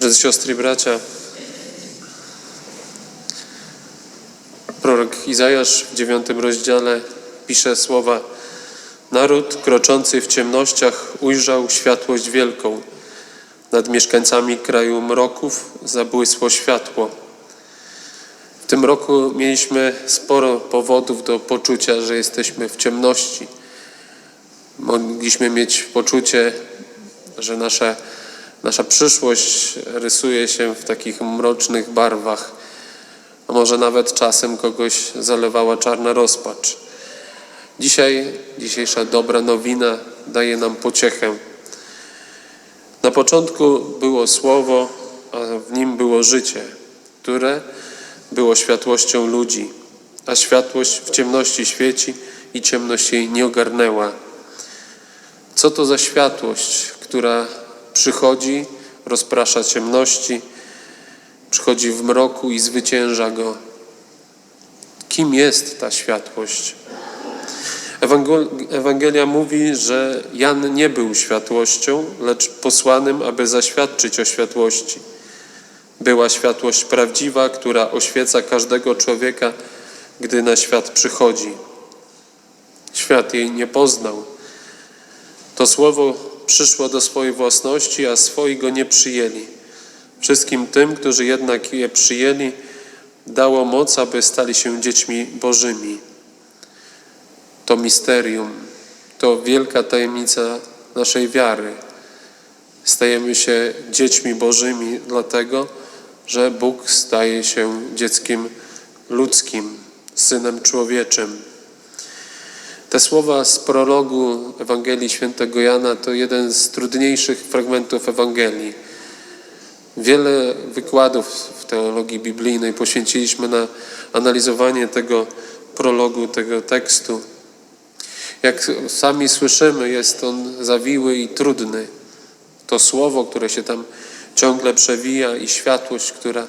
Drodzy siostry i bracia, prorok Izajasz w dziewiątym rozdziale pisze słowa Naród kroczący w ciemnościach ujrzał światłość wielką. Nad mieszkańcami kraju mroków zabłysło światło. W tym roku mieliśmy sporo powodów do poczucia, że jesteśmy w ciemności. Mogliśmy mieć poczucie, że nasza, nasza przyszłość rysuje się w takich mrocznych barwach, a może nawet czasem kogoś zalewała czarna rozpacz. Dzisiaj, dzisiejsza dobra nowina daje nam pociechę. Na początku było słowo, a w nim było życie, które było światłością ludzi, a światłość w ciemności świeci i ciemność jej nie ogarnęła. Co to za światłość, która przychodzi, rozprasza ciemności, przychodzi w mroku i zwycięża go? Kim jest ta światłość? Ewangelia mówi, że Jan nie był światłością, lecz posłanym, aby zaświadczyć o światłości. Była światłość prawdziwa, która oświeca każdego człowieka, gdy na świat przychodzi. Świat jej nie poznał. To słowo przyszło do swojej własności, a swoi go nie przyjęli. Wszystkim tym, którzy jednak je przyjęli, dało moc, aby stali się dziećmi Bożymi. To misterium, to wielka tajemnica naszej wiary. Stajemy się dziećmi Bożymi, dlatego że Bóg staje się dzieckiem ludzkim, synem człowieczym. Te słowa z prologu Ewangelii Świętego Jana to jeden z trudniejszych fragmentów Ewangelii. Wiele wykładów w teologii biblijnej poświęciliśmy na analizowanie tego prologu, tego tekstu. Jak sami słyszymy, jest on zawiły i trudny. To słowo, które się tam ciągle przewija i światłość, która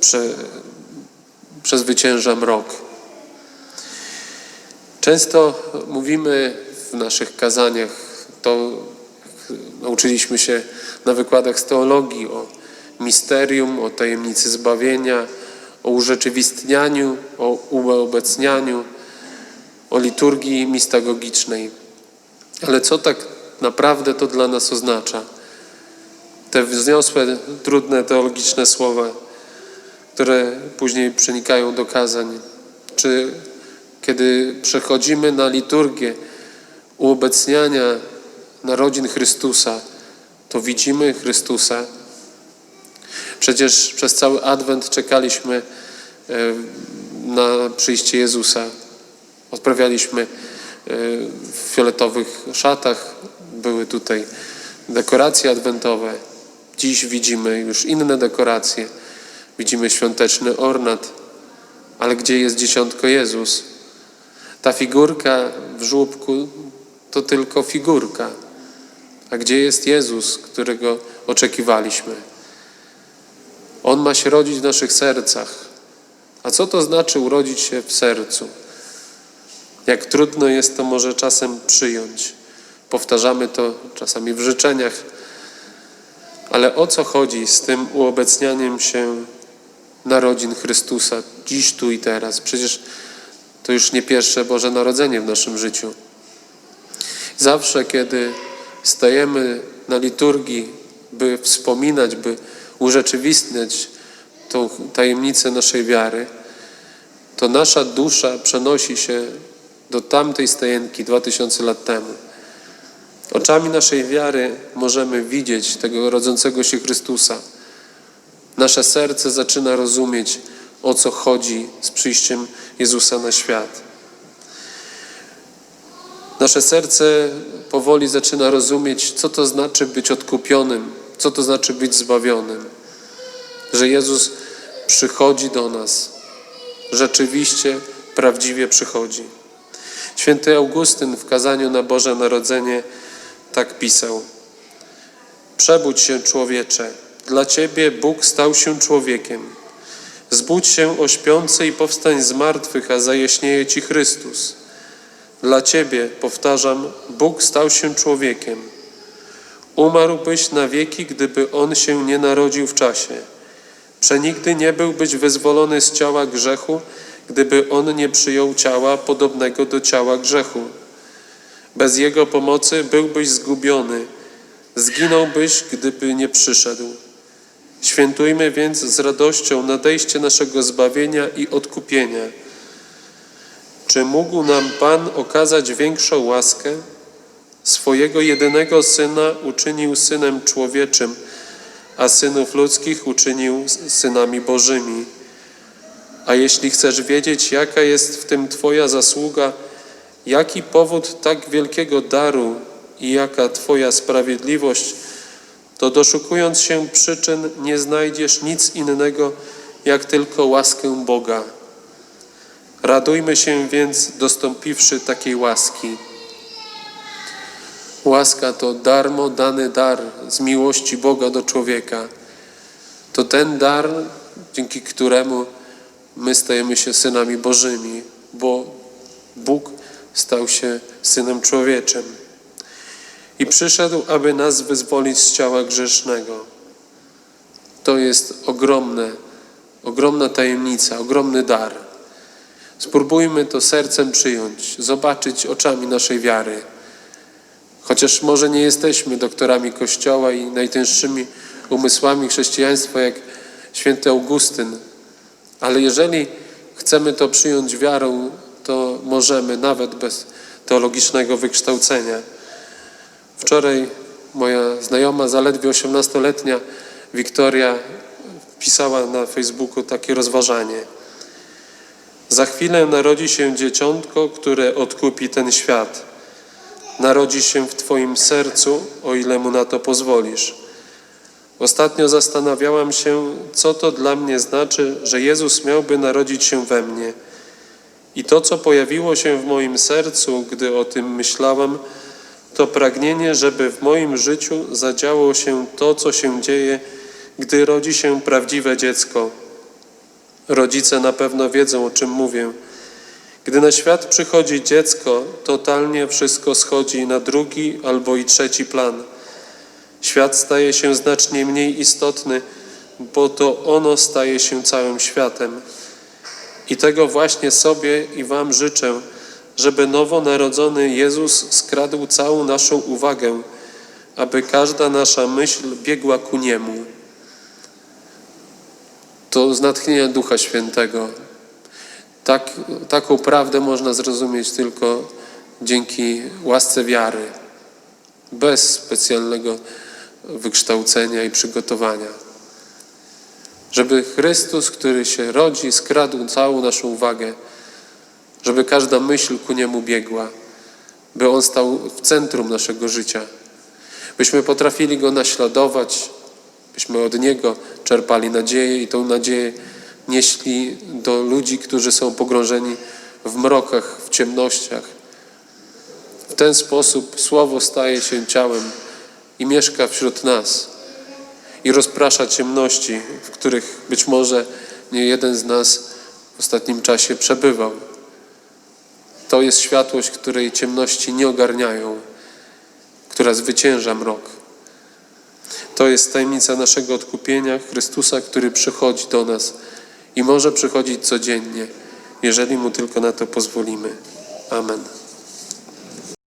prze, przezwycięża mrok. Często mówimy w naszych kazaniach, to nauczyliśmy się na wykładach z teologii o misterium, o tajemnicy zbawienia, o urzeczywistnianiu, o uobecnianiu, o liturgii mistagogicznej. Ale co tak naprawdę to dla nas oznacza? Te wzniosłe, trudne teologiczne słowa, które później przenikają do kazań. Czy kiedy przechodzimy na liturgię uobecniania narodzin Chrystusa, to widzimy Chrystusa. Przecież przez cały Adwent czekaliśmy e, na przyjście Jezusa. Odprawialiśmy e, w fioletowych szatach, były tutaj dekoracje adwentowe. Dziś widzimy już inne dekoracje. Widzimy świąteczny ornat. Ale gdzie jest dziesiątko Jezus? Ta figurka w żłóbku to tylko figurka. A gdzie jest Jezus, którego oczekiwaliśmy? On ma się rodzić w naszych sercach. A co to znaczy urodzić się w sercu? Jak trudno jest to może czasem przyjąć. Powtarzamy to czasami w życzeniach. Ale o co chodzi z tym uobecnianiem się narodzin Chrystusa dziś, tu i teraz? Przecież to już nie pierwsze Boże Narodzenie w naszym życiu. Zawsze, kiedy stajemy na liturgii, by wspominać, by urzeczywistniać tą tajemnicę naszej wiary, to nasza dusza przenosi się do tamtej stajenki dwa tysiące lat temu. Oczami naszej wiary możemy widzieć tego rodzącego się Chrystusa. Nasze serce zaczyna rozumieć, o co chodzi z przyjściem Jezusa na świat. Nasze serce powoli zaczyna rozumieć, co to znaczy być odkupionym, co to znaczy być zbawionym. Że Jezus przychodzi do nas, rzeczywiście, prawdziwie przychodzi. Święty Augustyn w kazaniu na Boże Narodzenie tak pisał: Przebudź się, człowiecze, dla ciebie Bóg stał się człowiekiem. Zbudź się o i powstań z martwych, a zajaśnieje ci Chrystus. Dla ciebie, powtarzam, Bóg stał się człowiekiem. Umarłbyś na wieki, gdyby on się nie narodził w czasie. Przenigdy nie byłbyś wyzwolony z ciała grzechu, gdyby on nie przyjął ciała podobnego do ciała grzechu. Bez jego pomocy byłbyś zgubiony, zginąłbyś, gdyby nie przyszedł. Świętujmy więc z radością nadejście naszego zbawienia i odkupienia. Czy mógł nam Pan okazać większą łaskę? Swojego jedynego Syna uczynił Synem człowieczym, a synów ludzkich uczynił synami Bożymi. A jeśli chcesz wiedzieć, jaka jest w tym Twoja zasługa, jaki powód tak wielkiego daru i jaka Twoja sprawiedliwość, to doszukując się przyczyn, nie znajdziesz nic innego, jak tylko łaskę Boga. Radujmy się więc, dostąpiwszy takiej łaski. Łaska to darmo dany dar z miłości Boga do człowieka. To ten dar, dzięki któremu my stajemy się synami Bożymi, bo Bóg stał się synem człowieczym. I przyszedł, aby nas wyzwolić z ciała grzesznego. To jest ogromne, ogromna tajemnica, ogromny dar. Spróbujmy to sercem przyjąć, zobaczyć oczami naszej wiary. Chociaż może nie jesteśmy doktorami Kościoła i najtęższymi umysłami chrześcijaństwa, jak święty Augustyn, ale jeżeli chcemy to przyjąć wiarą, to możemy nawet bez teologicznego wykształcenia. Wczoraj moja znajoma, zaledwie 18-letnia Wiktoria, pisała na Facebooku takie rozważanie. Za chwilę narodzi się dzieciątko, które odkupi ten świat. Narodzi się w Twoim sercu, o ile mu na to pozwolisz. Ostatnio zastanawiałam się, co to dla mnie znaczy, że Jezus miałby narodzić się we mnie. I to, co pojawiło się w moim sercu, gdy o tym myślałam, to pragnienie, żeby w moim życiu zadziało się to, co się dzieje, gdy rodzi się prawdziwe dziecko. Rodzice na pewno wiedzą, o czym mówię. Gdy na świat przychodzi dziecko, totalnie wszystko schodzi na drugi albo i trzeci plan. Świat staje się znacznie mniej istotny, bo to ono staje się całym światem. I tego właśnie sobie i Wam życzę, żeby nowonarodzony Jezus skradł całą naszą uwagę, aby każda nasza myśl biegła ku Niemu. To z natchnienia Ducha Świętego. Tak, taką prawdę można zrozumieć tylko dzięki łasce wiary, bez specjalnego wykształcenia i przygotowania. Żeby Chrystus, który się rodzi, skradł całą naszą uwagę, żeby każda myśl ku Niemu biegła, by On stał w centrum naszego życia, byśmy potrafili Go naśladować, byśmy od Niego czerpali nadzieję i tą nadzieję nieśli do ludzi, którzy są pogrążeni w mrokach, w ciemnościach. W ten sposób Słowo staje się ciałem i mieszka wśród nas i rozprasza ciemności, w których być może nie jeden z nas w ostatnim czasie przebywał. To jest światłość, której ciemności nie ogarniają, która zwycięża mrok. To jest tajemnica naszego odkupienia Chrystusa, który przychodzi do nas i może przychodzić codziennie, jeżeli Mu tylko na to pozwolimy. Amen.